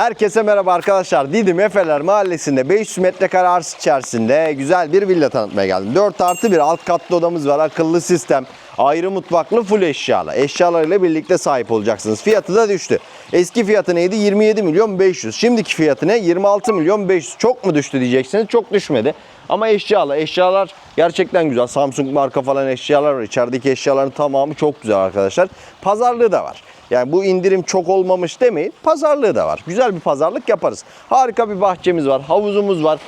Herkese merhaba arkadaşlar. Didim Efeler Mahallesi'nde 500 metrekare arsa içerisinde güzel bir villa tanıtmaya geldim. 4 artı 1 alt katlı odamız var. Akıllı sistem. Ayrı mutfaklı full eşyalı. Eşyalarıyla birlikte sahip olacaksınız. Fiyatı da düştü. Eski fiyatı neydi? 27 milyon 500. Şimdiki fiyatı ne? 26 milyon 500. Çok mu düştü diyeceksiniz. Çok düşmedi. Ama eşyalı. Eşyalar gerçekten güzel. Samsung marka falan eşyalar var. İçerideki eşyaların tamamı çok güzel arkadaşlar. Pazarlığı da var. Yani bu indirim çok olmamış demeyin. Pazarlığı da var. Güzel bir pazarlık yaparız. Harika bir bahçemiz var. Havuzumuz var.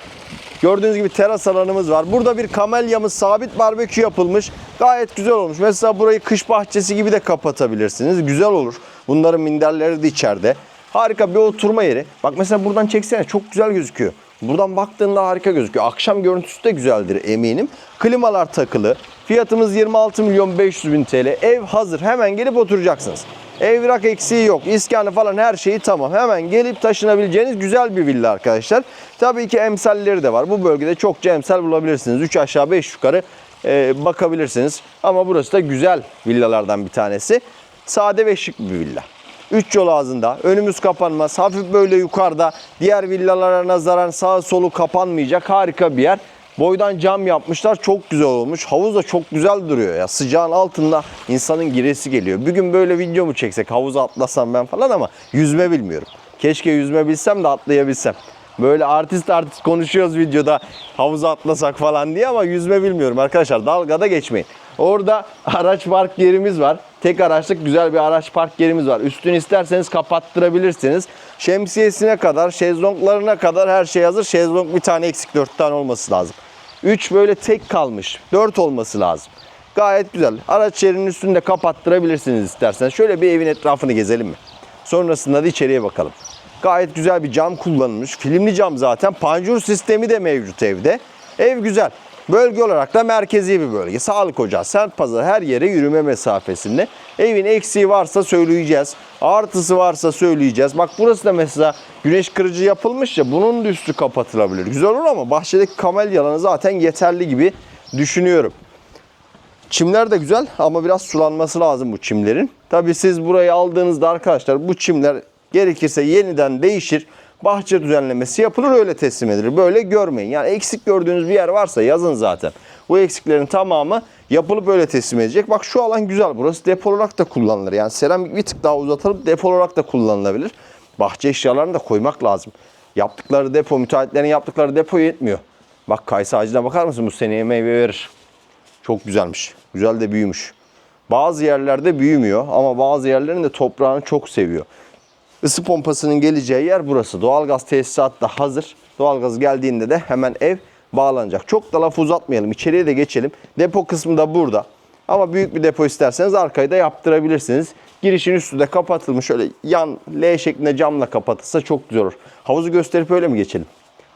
Gördüğünüz gibi teras alanımız var. Burada bir kamelyamız sabit barbekü yapılmış. Gayet güzel olmuş. Mesela burayı kış bahçesi gibi de kapatabilirsiniz. Güzel olur. Bunların minderleri de içeride. Harika bir oturma yeri. Bak mesela buradan çeksene çok güzel gözüküyor. Buradan baktığında harika gözüküyor. Akşam görüntüsü de güzeldir eminim. Klimalar takılı. Fiyatımız 26 milyon 500 bin TL. Ev hazır. Hemen gelip oturacaksınız. Evrak eksiği yok. İskanı falan her şeyi tamam. Hemen gelip taşınabileceğiniz güzel bir villa arkadaşlar. Tabii ki emsalleri de var. Bu bölgede çokça emsal bulabilirsiniz. 3 aşağı 5 yukarı e, bakabilirsiniz. Ama burası da güzel villalardan bir tanesi. Sade ve şık bir villa. 3 yol ağzında. Önümüz kapanmaz. Hafif böyle yukarıda. Diğer villalara nazaran sağa solu kapanmayacak. Harika bir yer. Boydan cam yapmışlar. Çok güzel olmuş. Havuz da çok güzel duruyor ya. Sıcağın altında insanın giresi geliyor. Bir gün böyle video mu çeksek? Havuza atlasam ben falan ama yüzme bilmiyorum. Keşke yüzme bilsem de atlayabilsem. Böyle artist artist konuşuyoruz videoda havuza atlasak falan diye ama yüzme bilmiyorum arkadaşlar. Dalgada geçmeyin. Orada araç park yerimiz var. Tek araçlık güzel bir araç park yerimiz var. Üstünü isterseniz kapattırabilirsiniz. Şemsiyesine kadar, şezlonglarına kadar her şey hazır. Şezlong bir tane eksik, dört tane olması lazım. Üç böyle tek kalmış. Dört olması lazım. Gayet güzel. Araç yerinin üstünde kapattırabilirsiniz isterseniz. Şöyle bir evin etrafını gezelim mi? Sonrasında da içeriye bakalım. Gayet güzel bir cam kullanılmış. Filmli cam zaten. Panjur sistemi de mevcut evde. Ev güzel. Bölge olarak da merkezi bir bölge. Sağlık ocağı, sert pazar her yere yürüme mesafesinde. Evin eksiği varsa söyleyeceğiz. Artısı varsa söyleyeceğiz. Bak burası da mesela güneş kırıcı yapılmış ya bunun üstü kapatılabilir. Güzel olur ama bahçedeki kamelyalanı zaten yeterli gibi düşünüyorum. Çimler de güzel ama biraz sulanması lazım bu çimlerin. Tabii siz burayı aldığınızda arkadaşlar bu çimler gerekirse yeniden değişir. Bahçe düzenlemesi yapılır öyle teslim edilir. Böyle görmeyin. Yani eksik gördüğünüz bir yer varsa yazın zaten. Bu eksiklerin tamamı yapılıp öyle teslim edecek. Bak şu alan güzel. Burası depo olarak da kullanılır. Yani seramik bir tık daha uzatılıp depo olarak da kullanılabilir. Bahçe eşyalarını da koymak lazım. Yaptıkları depo, müteahhitlerin yaptıkları depo yetmiyor. Bak kayısı ağacına bakar mısın? Bu seneye meyve verir. Çok güzelmiş. Güzel de büyümüş. Bazı yerlerde büyümüyor ama bazı yerlerin de toprağını çok seviyor. Isı pompasının geleceği yer burası. Doğalgaz tesisat da hazır. Doğalgaz geldiğinde de hemen ev bağlanacak. Çok da laf uzatmayalım. İçeriye de geçelim. Depo kısmı da burada. Ama büyük bir depo isterseniz arkayı da yaptırabilirsiniz. Girişin üstü de kapatılmış. Şöyle yan L şeklinde camla kapatılsa çok güzel olur. Havuzu gösterip öyle mi geçelim?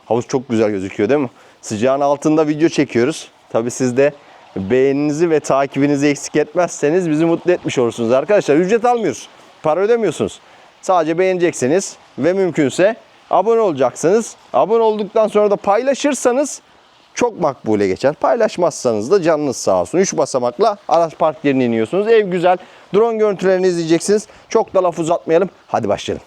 Havuz çok güzel gözüküyor değil mi? Sıcağın altında video çekiyoruz. Tabii siz de beğeninizi ve takibinizi eksik etmezseniz bizi mutlu etmiş olursunuz arkadaşlar. Ücret almıyoruz. Para ödemiyorsunuz. Sadece beğeneceksiniz ve mümkünse abone olacaksınız. Abone olduktan sonra da paylaşırsanız çok makbule geçer. Paylaşmazsanız da canınız sağ olsun. 3 basamakla araç park yerine iniyorsunuz. Ev güzel. Drone görüntülerini izleyeceksiniz. Çok da laf uzatmayalım. Hadi başlayalım.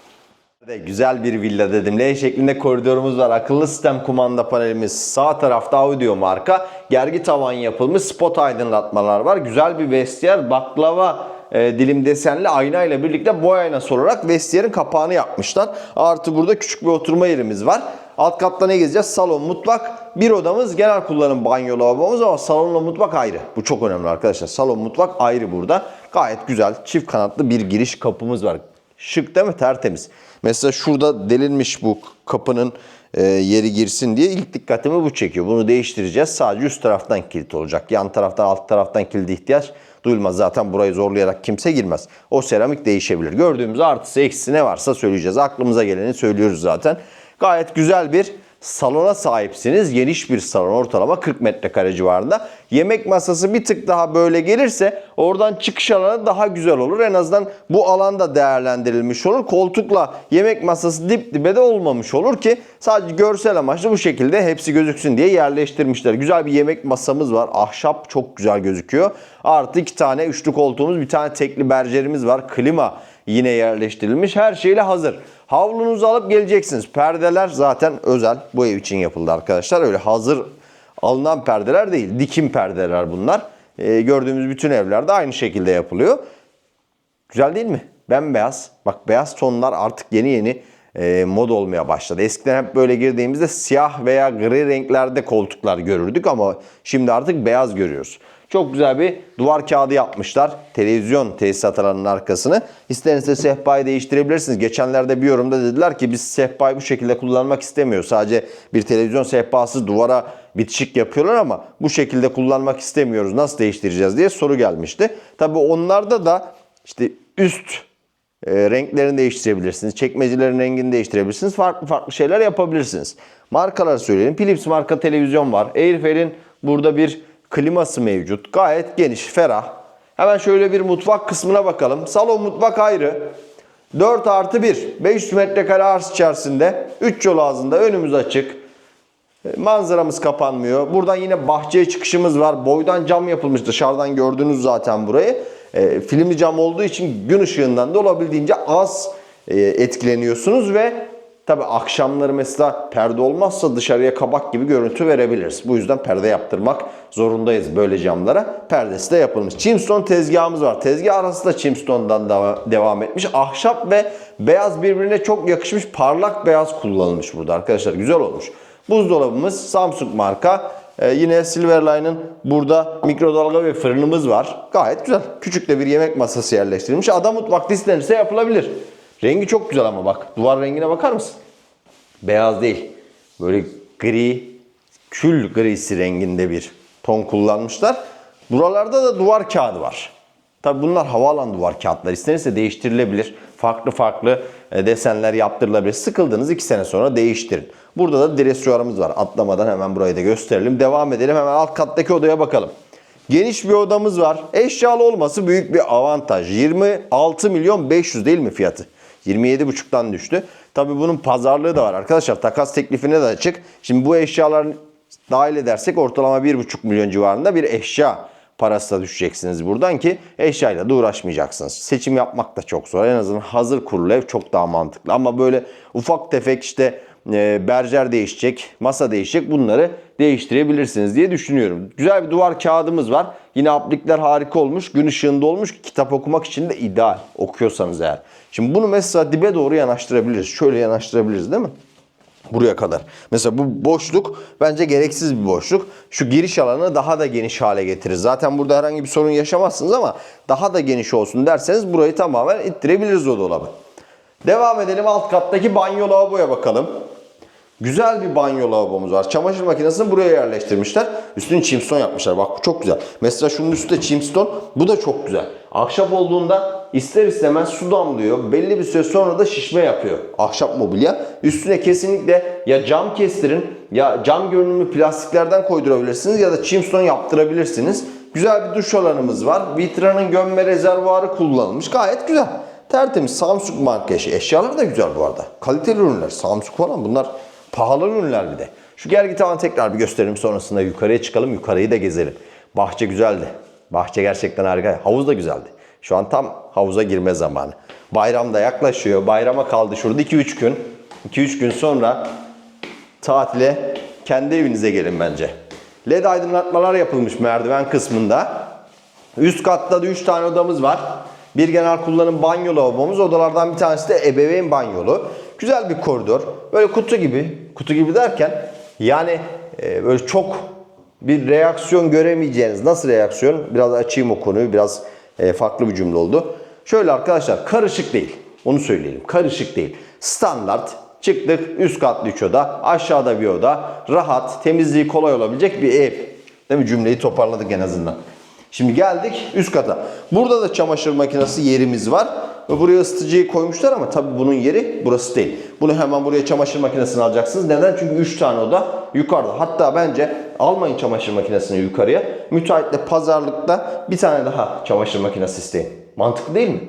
Güzel bir villa dedim. L şeklinde koridorumuz var. Akıllı sistem kumanda panelimiz. Sağ tarafta audio marka. Gergi tavan yapılmış. Spot aydınlatmalar var. Güzel bir vestiyer. Baklava e, dilim desenli ayna ile birlikte boy aynası olarak vestiyerin kapağını yapmışlar. Artı burada küçük bir oturma yerimiz var. Alt katta ne gezeceğiz? Salon, mutfak, bir odamız, genel kullanım banyo lavabomuz ama salonla mutfak ayrı. Bu çok önemli arkadaşlar. Salon, mutfak ayrı burada. Gayet güzel, çift kanatlı bir giriş kapımız var. Şık değil mi? Tertemiz. Mesela şurada delinmiş bu kapının e, yeri girsin diye ilk dikkatimi bu çekiyor. Bunu değiştireceğiz. Sadece üst taraftan kilit olacak. Yan taraftan alt taraftan kilidi ihtiyaç duyulmaz. Zaten burayı zorlayarak kimse girmez. O seramik değişebilir. Gördüğümüz artısı eksisi ne varsa söyleyeceğiz. Aklımıza geleni söylüyoruz zaten. Gayet güzel bir salona sahipsiniz. Geniş bir salon ortalama 40 metrekare civarında. Yemek masası bir tık daha böyle gelirse oradan çıkış alanı daha güzel olur. En azından bu alanda değerlendirilmiş olur. Koltukla yemek masası dip dibe de olmamış olur ki sadece görsel amaçlı bu şekilde hepsi gözüksün diye yerleştirmişler. Güzel bir yemek masamız var. Ahşap çok güzel gözüküyor. Artı iki tane üçlü koltuğumuz, bir tane tekli bercerimiz var. Klima yine yerleştirilmiş. Her şeyle hazır. Havlunuzu alıp geleceksiniz. Perdeler zaten özel bu ev için yapıldı arkadaşlar. Öyle hazır alınan perdeler değil. Dikim perdeler bunlar. Ee, gördüğümüz bütün evlerde aynı şekilde yapılıyor. Güzel değil mi? Bembeyaz. Bak beyaz tonlar artık yeni yeni e, mod olmaya başladı. Eskiden hep böyle girdiğimizde siyah veya gri renklerde koltuklar görürdük ama şimdi artık beyaz görüyoruz. Çok güzel bir duvar kağıdı yapmışlar. Televizyon tesisat alanının arkasını. İstediğinizde sehpayı değiştirebilirsiniz. Geçenlerde bir yorumda dediler ki biz sehpayı bu şekilde kullanmak istemiyoruz. Sadece bir televizyon sehpası duvara bitişik yapıyorlar ama bu şekilde kullanmak istemiyoruz. Nasıl değiştireceğiz diye soru gelmişti. Tabii onlarda da işte üst e, renklerini değiştirebilirsiniz. Çekmecelerin rengini değiştirebilirsiniz. Farklı farklı şeyler yapabilirsiniz. Markalar söyleyelim. Philips marka televizyon var. Airfair'in burada bir kliması mevcut. Gayet geniş, ferah. Hemen şöyle bir mutfak kısmına bakalım. Salon mutfak ayrı. 4 artı 1. 500 metrekare arz içerisinde. 3 yol ağzında önümüz açık. E, Manzaramız kapanmıyor. Buradan yine bahçeye çıkışımız var. Boydan cam yapılmış. Dışarıdan gördünüz zaten burayı. E, filmli cam olduğu için gün ışığından da olabildiğince az e, etkileniyorsunuz ve tabi akşamları mesela perde olmazsa dışarıya kabak gibi görüntü verebiliriz. Bu yüzden perde yaptırmak zorundayız böyle camlara. Perdesi de yapılmış. Chimstone tezgahımız var. Tezgah arası da Chimstone'dan deva- devam etmiş. Ahşap ve beyaz birbirine çok yakışmış parlak beyaz kullanılmış burada arkadaşlar. Güzel olmuş. Buzdolabımız Samsung marka. Ee, yine Silverline'ın burada mikrodalga ve fırınımız var. Gayet güzel. Küçük de bir yemek masası yerleştirilmiş. Ada mutfak istenirse yapılabilir. Rengi çok güzel ama bak. Duvar rengine bakar mısın? Beyaz değil. Böyle gri, kül grisi renginde bir ton kullanmışlar. Buralarda da duvar kağıdı var. Tabi bunlar havaalan duvar kağıtları. İstenirse değiştirilebilir. Farklı farklı e, desenler yaptırılabilir. Sıkıldınız 2 sene sonra değiştirin. Burada da dresuarımız var. Atlamadan hemen burayı da gösterelim. Devam edelim. Hemen alt kattaki odaya bakalım. Geniş bir odamız var. Eşyalı olması büyük bir avantaj. 26 milyon 500 değil mi fiyatı? 27,5'tan düştü. Tabi bunun pazarlığı da var arkadaşlar. Takas teklifine de açık. Şimdi bu eşyaların dahil edersek ortalama 1,5 milyon civarında bir eşya parası da düşeceksiniz buradan ki eşyayla da uğraşmayacaksınız. Seçim yapmak da çok zor. En azından hazır kurulu ev çok daha mantıklı. Ama böyle ufak tefek işte e, berjer değişecek, masa değişecek bunları değiştirebilirsiniz diye düşünüyorum. Güzel bir duvar kağıdımız var. Yine aplikler harika olmuş. Gün ışığında olmuş. Kitap okumak için de ideal. Okuyorsanız eğer. Şimdi bunu mesela dibe doğru yanaştırabiliriz. Şöyle yanaştırabiliriz değil mi? Buraya kadar. Mesela bu boşluk bence gereksiz bir boşluk. Şu giriş alanı daha da geniş hale getirir. Zaten burada herhangi bir sorun yaşamazsınız ama daha da geniş olsun derseniz burayı tamamen ittirebiliriz o dolabı. Devam edelim alt kattaki banyo lavaboya bakalım. Güzel bir banyo lavabomuz var. Çamaşır makinesini buraya yerleştirmişler. Üstünü çimston yapmışlar. Bak bu çok güzel. Mesela şunun üstü de çimston. Bu da çok güzel. Ahşap olduğunda ister istemez su damlıyor. Belli bir süre sonra da şişme yapıyor. Ahşap mobilya. Üstüne kesinlikle ya cam kestirin ya cam görünümlü plastiklerden koydurabilirsiniz ya da çimston yaptırabilirsiniz. Güzel bir duş alanımız var. Vitra'nın gömme rezervuarı kullanılmış. Gayet güzel. Tertemiz Samsung marka eşi. Eşyalar da güzel bu arada. Kaliteli ürünler. Samsung falan bunlar pahalı ürünler bir de. Şu gergi tavanı tekrar bir gösterelim sonrasında yukarıya çıkalım. Yukarıyı da gezelim. Bahçe güzeldi. Bahçe gerçekten harika. Havuz da güzeldi. Şu an tam havuza girme zamanı. Bayram da yaklaşıyor. Bayrama kaldı şurada 2-3 gün. 2-3 gün sonra tatile kendi evinize gelin bence. LED aydınlatmalar yapılmış merdiven kısmında. Üst katta da 3 tane odamız var. Bir genel kullanım banyo lavabomuz. Odalardan bir tanesi de ebeveyn banyolu. Güzel bir koridor. Böyle kutu gibi. Kutu gibi derken yani e, böyle çok bir reaksiyon göremeyeceğiniz. Nasıl reaksiyon? Biraz açayım o konuyu. Biraz e, farklı bir cümle oldu. Şöyle arkadaşlar karışık değil. Onu söyleyelim. Karışık değil. Standart çıktık üst katlı 3 oda. Aşağıda bir oda. Rahat, temizliği kolay olabilecek bir ev. Değil mi? Cümleyi toparladık en azından. Şimdi geldik üst kata. Burada da çamaşır makinesi yerimiz var. Ve buraya ısıtıcıyı koymuşlar ama tabii bunun yeri burası değil. Bunu hemen buraya çamaşır makinesini alacaksınız. Neden? Çünkü 3 tane oda yukarıda. Hatta bence almayın çamaşır makinesini yukarıya. Müteahhitle pazarlıkta bir tane daha çamaşır makinesi isteyin. Mantıklı değil mi?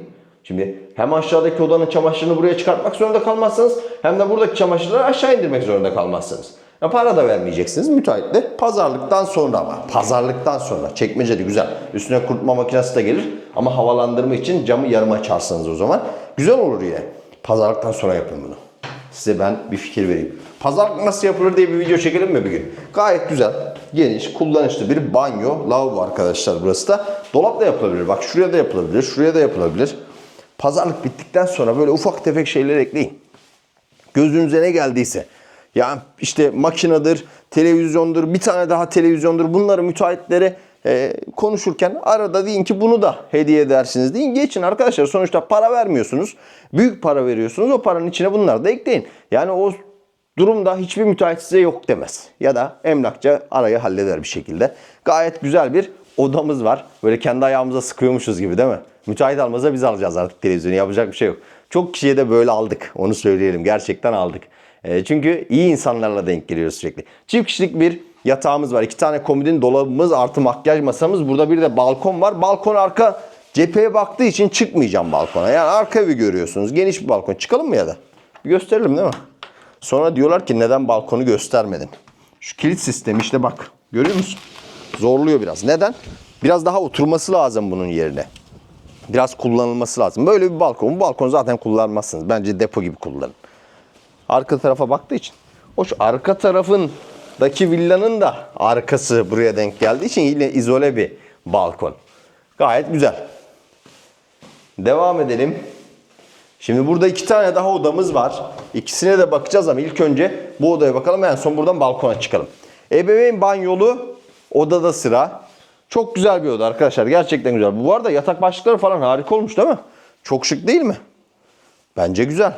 Şimdi hem aşağıdaki odanın çamaşırını buraya çıkartmak zorunda kalmazsınız hem de buradaki çamaşırları aşağı indirmek zorunda kalmazsınız. Ya para da vermeyeceksiniz müteahhitle. Pazarlıktan sonra ama. Pazarlıktan sonra. Çekmeceli güzel. Üstüne kurutma makinesi de gelir. Ama havalandırma için camı yarım açarsınız o zaman. Güzel olur yine. Pazarlıktan sonra yapın bunu. Size ben bir fikir vereyim. Pazarlık nasıl yapılır diye bir video çekelim mi bir gün? Gayet güzel, geniş, kullanışlı bir banyo, lavabo arkadaşlar burası da. Dolap da yapılabilir. Bak şuraya da yapılabilir, şuraya da yapılabilir. Pazarlık bittikten sonra böyle ufak tefek şeyler ekleyin gözünüze ne geldiyse. Yani işte makinedir, televizyondur, bir tane daha televizyondur. Bunları müteahhitlere e, konuşurken arada deyin ki bunu da hediye edersiniz deyin. Geçin arkadaşlar sonuçta para vermiyorsunuz. Büyük para veriyorsunuz. O paranın içine bunları da ekleyin. Yani o durumda hiçbir müteahhit size yok demez. Ya da emlakçı arayı halleder bir şekilde. Gayet güzel bir odamız var. Böyle kendi ayağımıza sıkıyormuşuz gibi değil mi? Müteahhit almasa biz alacağız artık televizyonu. Yapacak bir şey yok. Çok kişiye de böyle aldık. Onu söyleyelim. Gerçekten aldık. E, çünkü iyi insanlarla denk geliyoruz sürekli. Çift kişilik bir yatağımız var. İki tane komodin dolabımız artı makyaj masamız. Burada bir de balkon var. Balkon arka cepheye baktığı için çıkmayacağım balkona. Yani arka evi görüyorsunuz. Geniş bir balkon. Çıkalım mı ya da? Bir gösterelim değil mi? Sonra diyorlar ki neden balkonu göstermedin? Şu kilit sistemi işte bak. Görüyor musun? Zorluyor biraz. Neden? Biraz daha oturması lazım bunun yerine. Biraz kullanılması lazım. Böyle bir balkon. Bu balkonu zaten kullanmazsınız. Bence depo gibi kullanın. Arka tarafa baktığı için. Hoş arka tarafındaki villanın da arkası buraya denk geldiği için yine izole bir balkon. Gayet güzel. Devam edelim. Şimdi burada iki tane daha odamız var. İkisine de bakacağız ama ilk önce bu odaya bakalım. En son buradan balkona çıkalım. Ebeveyn banyolu odada sıra. Çok güzel bir oda arkadaşlar. Gerçekten güzel. Bu arada yatak başlıkları falan harika olmuş değil mi? Çok şık değil mi? Bence güzel.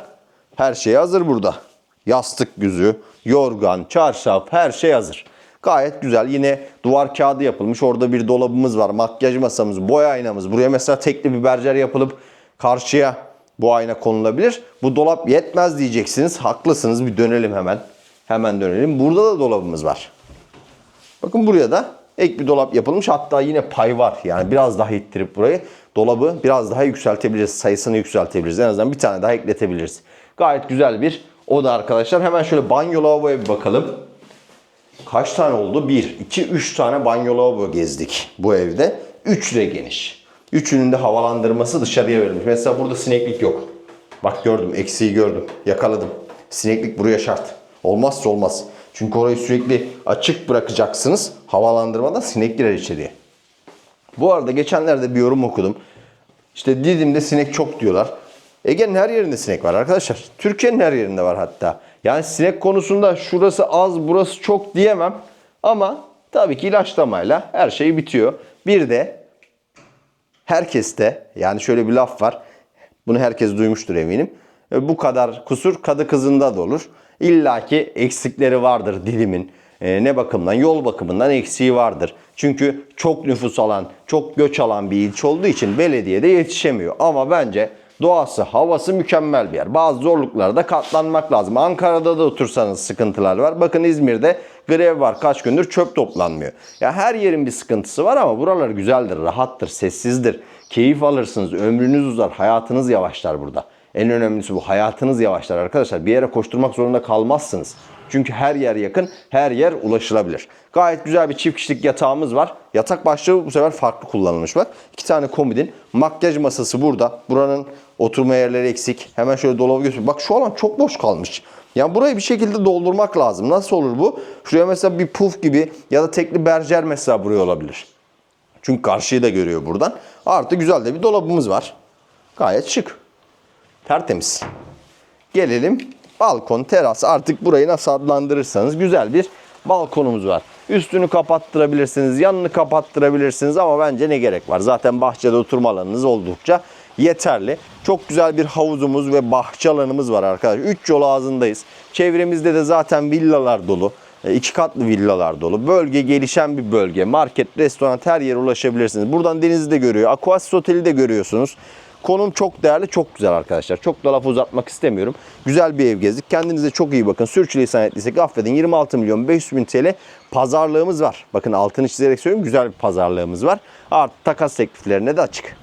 Her şey hazır burada. Yastık güzü, yorgan, çarşaf her şey hazır. Gayet güzel. Yine duvar kağıdı yapılmış. Orada bir dolabımız var. Makyaj masamız, boya aynamız. Buraya mesela tekli bir berjer yapılıp karşıya bu ayna konulabilir. Bu dolap yetmez diyeceksiniz. Haklısınız. Bir dönelim hemen. Hemen dönelim. Burada da dolabımız var. Bakın buraya da ek bir dolap yapılmış. Hatta yine pay var. Yani biraz daha ittirip burayı dolabı biraz daha yükseltebiliriz. Sayısını yükseltebiliriz. En azından bir tane daha ekletebiliriz. Gayet güzel bir oda arkadaşlar. Hemen şöyle banyo lavaboya bir bakalım. Kaç tane oldu? 1, 2, 3 tane banyo lavabo gezdik bu evde. 3 de geniş. Üçünün de havalandırması dışarıya verilmiş. Mesela burada sineklik yok. Bak gördüm, eksiği gördüm. Yakaladım. Sineklik buraya şart. Olmazsa olmaz. Çünkü orayı sürekli açık bırakacaksınız. Havalandırmadan sinek girer içeriye. Bu arada geçenlerde bir yorum okudum. İşte Didim'de sinek çok diyorlar. Ege'nin her yerinde sinek var arkadaşlar. Türkiye'nin her yerinde var hatta. Yani sinek konusunda şurası az burası çok diyemem. Ama tabii ki ilaçlamayla her şey bitiyor. Bir de herkeste yani şöyle bir laf var. Bunu herkes duymuştur eminim. E, Bu kadar kusur kadı kızında da olur. İlla ki eksikleri vardır dilimin. E, ne bakımdan? Yol bakımından eksiği vardır. Çünkü çok nüfus alan, çok göç alan bir ilçe olduğu için belediyede yetişemiyor. Ama bence doğası, havası mükemmel bir yer. Bazı zorluklara da katlanmak lazım. Ankara'da da otursanız sıkıntılar var. Bakın İzmir'de grev var. Kaç gündür çöp toplanmıyor. Ya her yerin bir sıkıntısı var ama buralar güzeldir, rahattır, sessizdir. Keyif alırsınız, ömrünüz uzar, hayatınız yavaşlar burada. En önemlisi bu. Hayatınız yavaşlar arkadaşlar. Bir yere koşturmak zorunda kalmazsınız. Çünkü her yer yakın, her yer ulaşılabilir. Gayet güzel bir çift kişilik yatağımız var. Yatak başlığı bu sefer farklı kullanılmış bak. İki tane komodin. Makyaj masası burada. Buranın oturma yerleri eksik. Hemen şöyle dolabı göstereyim. Bak şu alan çok boş kalmış. Yani burayı bir şekilde doldurmak lazım. Nasıl olur bu? Şuraya mesela bir puf gibi ya da tekli berjer mesela buraya olabilir. Çünkü karşıyı da görüyor buradan. Artı güzel de bir dolabımız var. Gayet şık. Tertemiz. Gelelim balkon, teras artık burayı nasıl adlandırırsanız güzel bir balkonumuz var. Üstünü kapattırabilirsiniz, yanını kapattırabilirsiniz ama bence ne gerek var? Zaten bahçede oturma alanınız oldukça yeterli. Çok güzel bir havuzumuz ve bahçe alanımız var arkadaşlar. Üç yol ağzındayız. Çevremizde de zaten villalar dolu. E, iki katlı villalar dolu. Bölge gelişen bir bölge. Market, restoran her yere ulaşabilirsiniz. Buradan denizi de görüyor. Aquasis Oteli de görüyorsunuz. Konum çok değerli, çok güzel arkadaşlar. Çok da laf uzatmak istemiyorum. Güzel bir ev gezdik. Kendinize çok iyi bakın. Sürçülisan ettiysek affedin. 26 milyon 500 bin TL pazarlığımız var. Bakın altını çizerek söylüyorum. Güzel bir pazarlığımız var. Artı takas tekliflerine de açık.